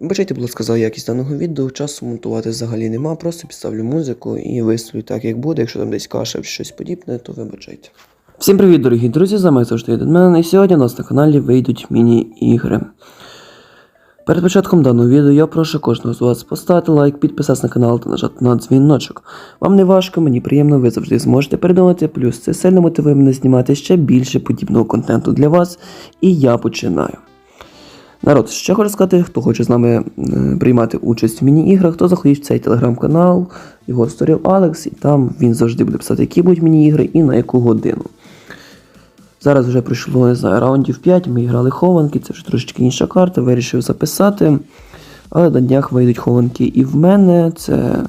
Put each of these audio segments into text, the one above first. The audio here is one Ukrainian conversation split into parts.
Вибачайте, будь ласка, за якість даного відео, часу монтувати взагалі нема, просто підставлю музику і виставлю так, як буде. Якщо там десь каша щось подібне, то вибачайте. Всім привіт, дорогі друзі! З вами завжди Дедмен, і сьогодні у нас на каналі вийдуть міні-ігри. Перед початком даного відео я прошу кожного з вас поставити лайк, підписатися на канал та нажати на дзвіночок. Вам не важко, мені приємно, ви завжди зможете передумати, плюс це сильно мотивує мене знімати ще більше подібного контенту для вас. І я починаю. Народ, ще хочу сказати, хто хоче з нами е, приймати участь в міні-іграх, то заходіть в цей телеграм-канал, його створив Алекс, і там він завжди буде писати, які будуть міні-ігри і на яку годину. Зараз вже пройшло, не знаю, раундів 5, ми грали хованки, це вже трошечки інша карта, вирішив записати. Але на днях вийдуть хованки і в мене. Це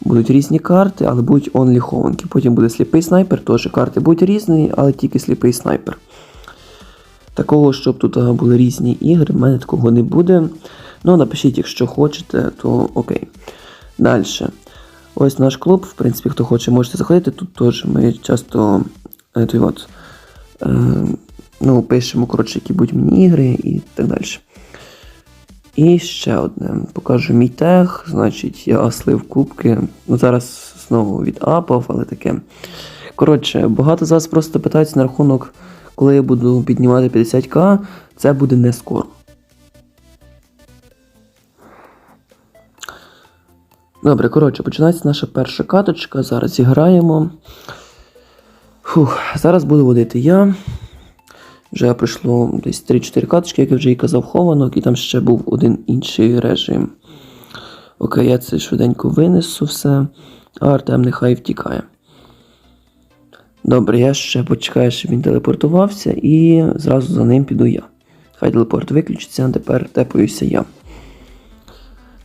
будуть різні карти, але будуть онлі хованки. Потім буде сліпий снайпер, теж карти будуть різні, але тільки сліпий снайпер. Такого, щоб тут були різні ігри, в мене такого не буде. Ну, напишіть, якщо хочете, то окей. Далі. Ось наш клуб, в принципі, хто хоче, можете заходити. Тут теж ми часто е, той от, е, ну, пишемо, коротше, які будуть міні-ігри і так далі. І ще одне. Покажу мій тег. Значить, я слив кубки. Ну, зараз знову від апав, але таке. Коротше, багато з вас просто питаються на рахунок, коли я буду піднімати 50к, це буде не скоро. Добре, коротше, починається наша перша каточка. Зараз зіграємо. Фух, зараз буду водити я. Вже пройшло десь 3-4 каточки, як я вже і казав, хованок, і там ще був один інший режим. Окей, я це швиденько винесу все, а Артем нехай втікає. Добре, я ще почекаю, щоб він телепортувався, і зразу за ним піду я. Хай телепорт виключиться, а тепер тепаюся я.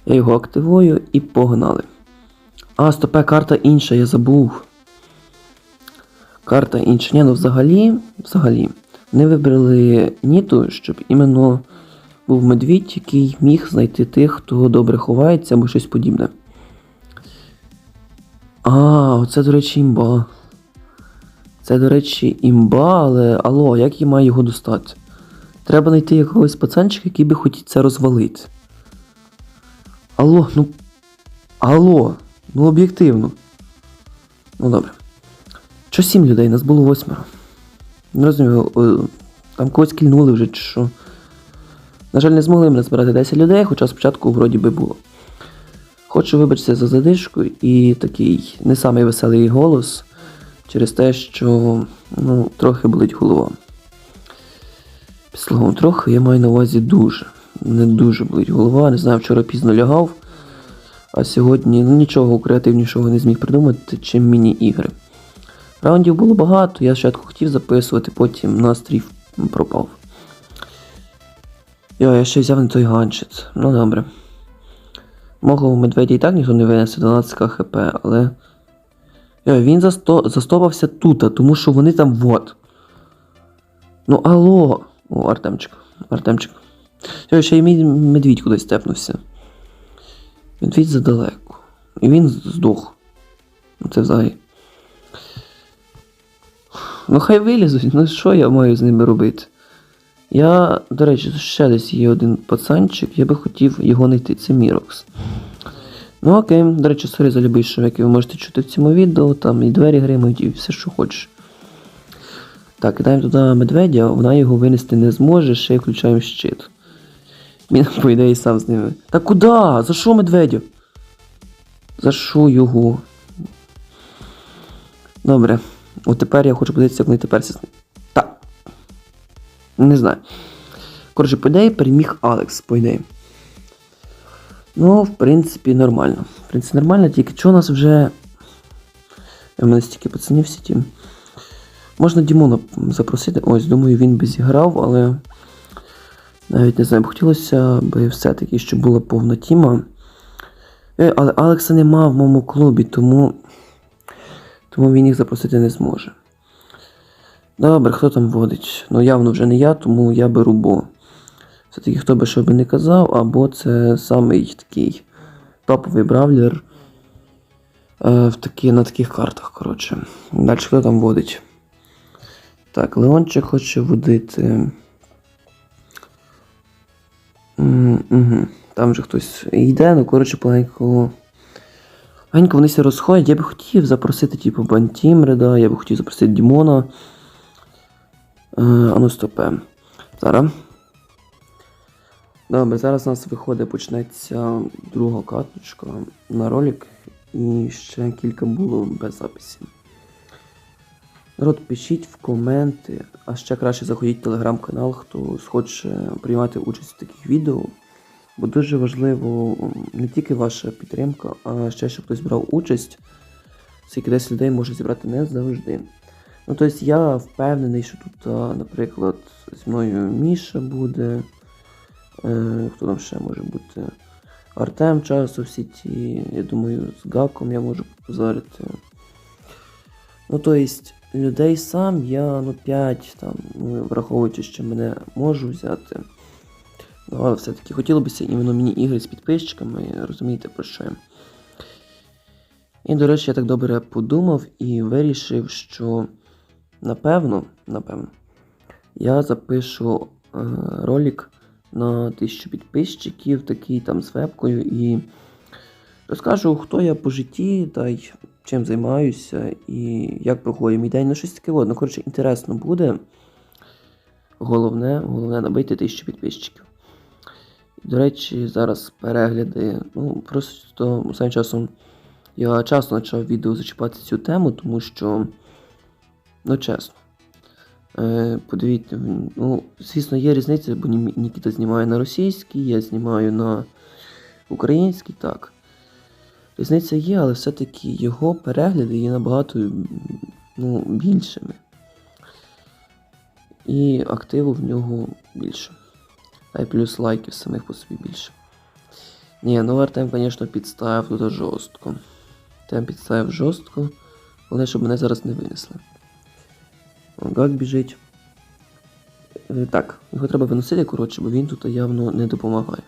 Я його активую і погнали. А, стопе, карта інша, я забув. Карта інша. Ні, ну взагалі, взагалі, не вибрали Ніту, щоб іменно був медвідь, який міг знайти тих, хто добре ховається або щось подібне. А, оце, до речі, імба. Це, до речі, імба, але алло, як я маю його достати? Треба знайти якогось пацанчика, який би хотів це розвалити. Алло, ну. Алло, ну об'єктивно. Ну добре. Що сім людей, нас було восьмеро. Не розумію, е, там когось кільнули вже чи що. На жаль, не змогли ми збирати 10 людей, хоча спочатку вроді би було. Хочу вибачитися за задишку і такий не самий веселий голос через те, що ну, трохи болить голова. Словом, трохи я маю на увазі дуже. Не дуже болить голова, не знаю, вчора пізно лягав, а сьогодні ну, нічого креативнішого не зміг придумати, чим міні-ігри. Раундів було багато, я спочатку хотів записувати, потім настрій пропав. Йо, я ще взяв не той ганчет. Ну добре. Мого медведя і так ніхто не винесе 12 хп, але. Йо, він засто... застопався тут, тому що вони там вот. Ну алло. О, Артемчик. Артемчик. Йо, ще й мій медвідь кудись степнувся. Медвідь задалеко. І він здох. Ну це взагалі. Ну хай вилізуть, ну що я маю з ними робити? Я, до речі, ще десь є один пацанчик, я би хотів його знайти, це Мірокс. Ну окей, до речі, сорі за любий шум, ви можете чути в цьому відео, там і двері гримають, і все, що хочеш. Так, кидаємо туди медведя, вона його винести не зможе, ще й включаємо щит. Він, по ідеї, сам з ними. Та куди? За що медведю? За що його? Добре. От тепер я хочу подивитися, як вони тепер сісни. Так. Не знаю. Коротше, по ідеї переміг Алекс, по ідеї. Ну, в принципі, нормально. В принципі, нормально, тільки що у нас вже. У мене стільки пацанів в сіті. Можна Дімона запросити. Ось, думаю, він би зіграв, але. Навіть не знаю, б хотілося би все-таки, щоб була повна тіма. Е, але Алекса нема в моєму клубі, тому. Тому він їх запросити не зможе. Добре, хто там водить? Ну явно вже не я, тому я беру Бо. Все-таки хто би що би не казав, або це самий такий топовий бравлер е, в такі, на таких картах, коротше. Далі хто там водить? Так, Леончик хоче водити. М. Там вже хтось йде, ну коротше, поганько. Поганько вони все розходять. Я би хотів запросити, типу, Бантімреда, я би хотів запросити Дімона. Е, а ну стопе. Зараз. Добре, зараз у нас виходить, почнеться друга каточка на ролик. І ще кілька було без записі. Народ, пишіть в коменти, а ще краще заходіть в телеграм-канал, хто хоче приймати участь в таких відео. Бо дуже важливо не тільки ваша підтримка, а ще щоб хтось брав участь. Скільки 10 людей може зібрати не завжди. Ну, тобто я впевнений, що тут, наприклад, зі мною Міша буде. Е, хто там ще може бути? Артем часу в сіті. Я думаю, з Гаком я можу позарити. Ну, тобто, людей сам я, ну, 5, там, ну, враховуючи, що мене можу взяти. Ну, але все-таки хотілося б іменно міні-ігри з підписчиками, розумієте про що. І, до речі, я так добре подумав і вирішив, що напевно, напевно, я запишу е, ролик на 1000 підписчиків, такий там з вебкою, і розкажу, хто я по житті та й чим займаюся і як проходить мій день. Ну, щось таке, от, ну, коротше, інтересно буде. Головне, головне набити 1000 підписчиків. До речі, зараз перегляди. Ну, просто останнім часом я часто почав відео зачіпати цю тему, тому що, ну чесно. Е, подивіться, ну, звісно, є різниця, бо Нікіта знімає на російській, я знімаю на українській, так. Різниця є, але все-таки його перегляди є набагато ну, більшими. І активу в нього більше. А й плюс лайків самих по собі більше. Ні, ну Артем, звісно, підставив тут жорстко. Артем підставив жорстко. Головне, щоб мене зараз не винесли. Гак біжить. Е, Так, його треба виносити, коротше, бо він тут явно не допомагає.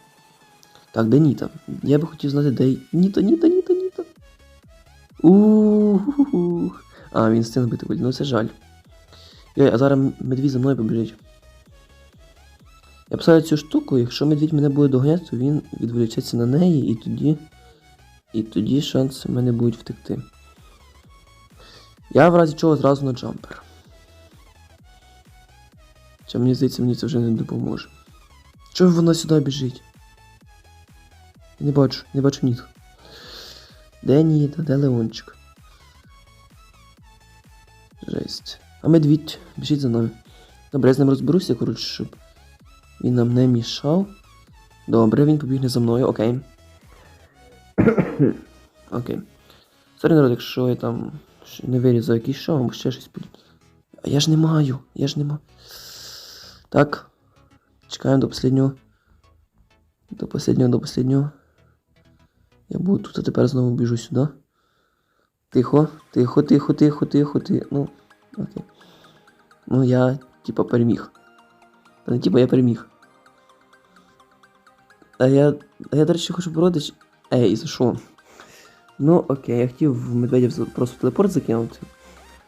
Так, де Ніта? Я би хотів знати, де Ніта, Ніта, Ніта, Ніта. Ууу. А, він стіл бити буде. Ну це жаль. Йой, а зараз медвідь за мною побіжить. Я писав цю штуку, якщо медвідь мене буде доганяти, то він відволічеться на неї і тоді. І тоді шанси в мене будуть втекти. Я в разі чого зразу на джампер. Чи мені здається, мені це вже не допоможе. Чого вона сюди біжить? Не бачу, не бачу ніг. Де Ніта, де Леончик? Жесть. А медвідь, біжіть за нами. Добре, я з ним розберуся, коротше, щоб він нам не мішав. Добре, він побігне за мною, окей. окей. Сорі, народ, якщо я там не вирізав якийсь шоу, або ще щось буде. А я ж не маю, я ж не маю. Так. Чекаємо до последнього. До последнього, до последнього. Я буду тут, а тепер знову біжу сюди. Тихо, тихо, тихо, тихо, тихо, тихо. Ну, окей. Ну, я, типа, переміг. Та не типа, я переміг. А я. А я, до речі, хочу боротись. Ей, за що? Ну, окей, я хотів в медведів просто телепорт закинути.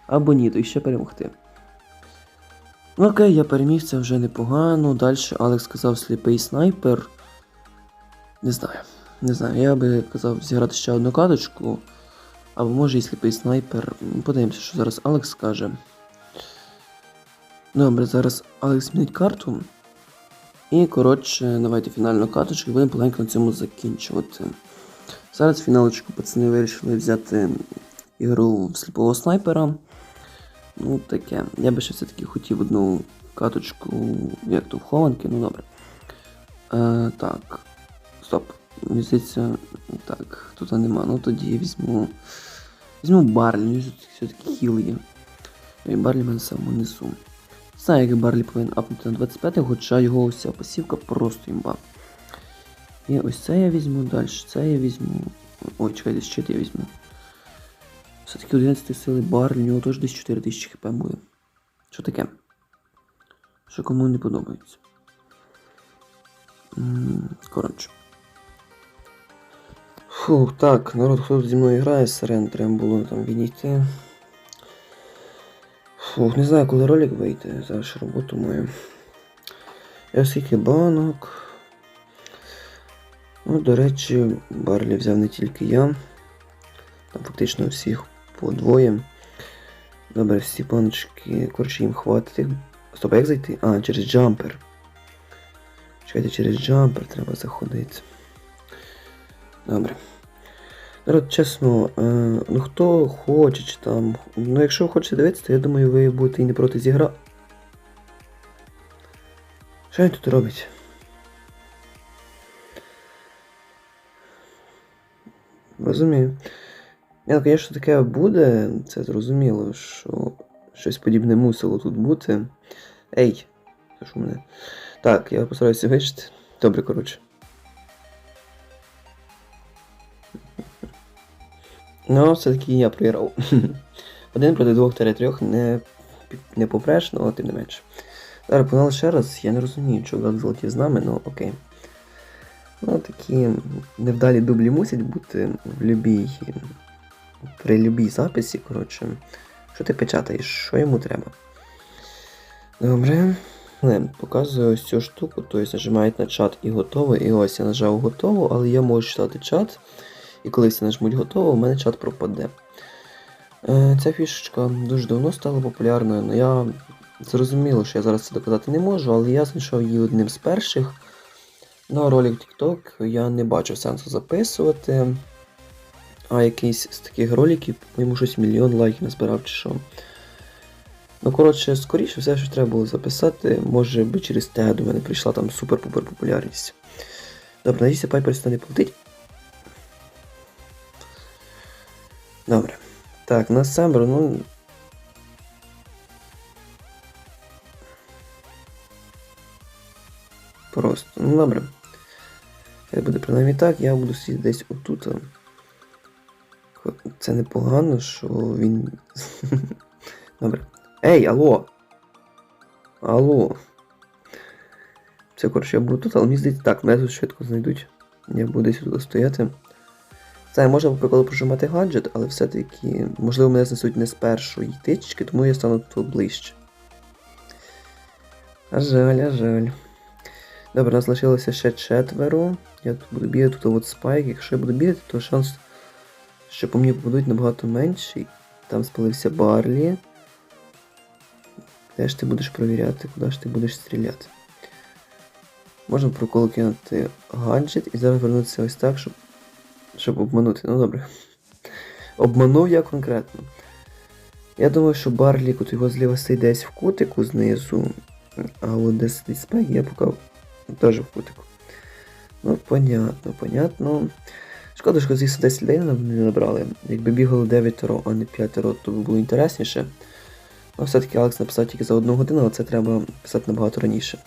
Або ні, то ще перемогти. Окей, я переміг, це вже непогано. Далі Алекс сказав сліпий снайпер. Не знаю. Не знаю, я би казав зіграти ще одну каточку. Або може і сліпий снайпер. Подивимося, що зараз Алекс скаже. Добре, зараз Алекс змінить карту. І, коротше, давайте фінальну каточку і будемо поленько на цьому закінчувати. Зараз фіналочку пацани вирішили взяти ігру в сліпого снайпера. Ну, таке. Я би ще все-таки хотів одну каточку, як то в ну добре. Е, так. Стоп. Здається, так, тут нема. Ну тоді я візьму. Візьму Барлі, все-таки хіл є. І Барлі мене самому несу. Знаю, як Барлі повинен апнути на 25, хоча його вся пасівка просто імба. І ось це я візьму, далі це я візьму. Ой, чекайте, щит я візьму. Все-таки 11 сили Барлі, у нього теж десь 4000 хп буде. Що таке? Що кому не подобається. Коротше. Фух, так, народ, хто зі мною грає, сирен, треба було там відійти. Фух, не знаю, коли ролик вийде, зараз роботу маю. Я скільки банок. Ну, до речі, Барлі взяв не тільки я. Там фактично всіх по двоє. Добре, всі паночки, коротше, їм хватить. Стоп, а як зайти? А, через джампер. Чекайте, через джампер треба заходити. Добре. Народ, чесно, е, ну хто хоче чи там. Ну якщо ви хочете дивитися, то я думаю, ви будете і не проти зігра. Що він тут робить? Розумію. Ні, ну, звісно, таке буде, це зрозуміло, що щось подібне мусило тут бути. Ей, це ж у мене. Так, я постараюся вижити. Добре, коротше. Ну, все-таки я програв. Один проти двох трьох не, не попреш, але тим не менше. Зараз погнали ще раз, я не розумію, чого золоті з нами, ну окей. Ну, такі невдалі дублі мусять бути в любій. При любій записі, коротше. Що ти печатаєш, що йому треба? Добре. Показую ось цю штуку, тобто нажимають на чат і готово. І ось я нажав готово, але я можу читати чат. І коли всі нажмуть готово, у мене чат пропаде. Е, ця фішечка дуже давно стала популярною, але я зрозуміло, що я зараз це доказати не можу, але я знайшов її одним з перших. На ролик TikTok я не бачив сенсу записувати. А якийсь з таких роликів, йому щось мільйон лайків назбирав чи що. Ну, коротше, скоріше все, що треба було записати, може би через те до мене прийшла там супер-пупер популярність. Добре, надіюся, Пайперс не платить. Добре. Так, на Сембер, ну. Просто. Ну добре. Хай буде принаймні так, я буду сидіти десь отут. Це непогано, що він. Добре. Ей, алло! Алло. Це коротше, я буду тут, але мені здається, так, мене тут швидко знайдуть. Я буду десь тут стояти. Це можна по прожимати гаджет, але все-таки, можливо, мене знесуть не з першої тички, тому я стану тут ближче. А жаль, а жаль. Добре, у нас лишилося ще четверо. Я тут буду бігати, тут от спайк. Якщо я буду бігати, то шанс, що по мені попадуть набагато менший. Там спалився Барлі. Де ж ти будеш провіряти, куди ж ти будеш стріляти? Можна проколу кинути гаджет і зараз вернутися ось так, щоб щоб обманути. Ну добре. Обманув я конкретно. Я думаю, що Барлі, от його зліва сидить десь в кутику знизу, а от де сидить спайк, я поки теж в кутику. Ну, понятно, понятно. Шкода, що звісно 10 людей не набрали. Якби бігало 9 ро, а не 5 ро, то було інтересніше. Ну, все-таки Алекс написав тільки за одну годину, але це треба писати набагато раніше.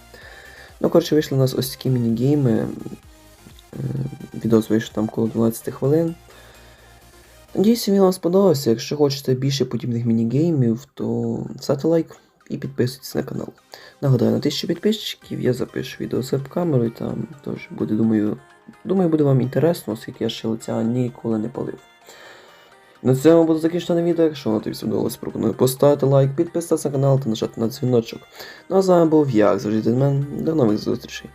Ну, коротше, вийшли у нас ось такі міні-гейми. Е, Відос вийшов там коло 12 хвилин. Надіюся, він вам сподобався. Якщо хочете більше подібних міні-геймів, то ставте лайк і підписуйтесь на канал. Нагадаю, на 1000 підписчиків я запишу відео з веб-камерою, там теж буде, думаю, думаю, буде вам інтересно, оскільки я ще лиця ніколи не палив. На цьому буду закінчено відео. Якщо вам тобі сподобалось, пропоную поставити лайк, підписатися на канал та нажати на дзвіночок. Ну а з вами був я, завжди Дедмен. До нових зустрічей.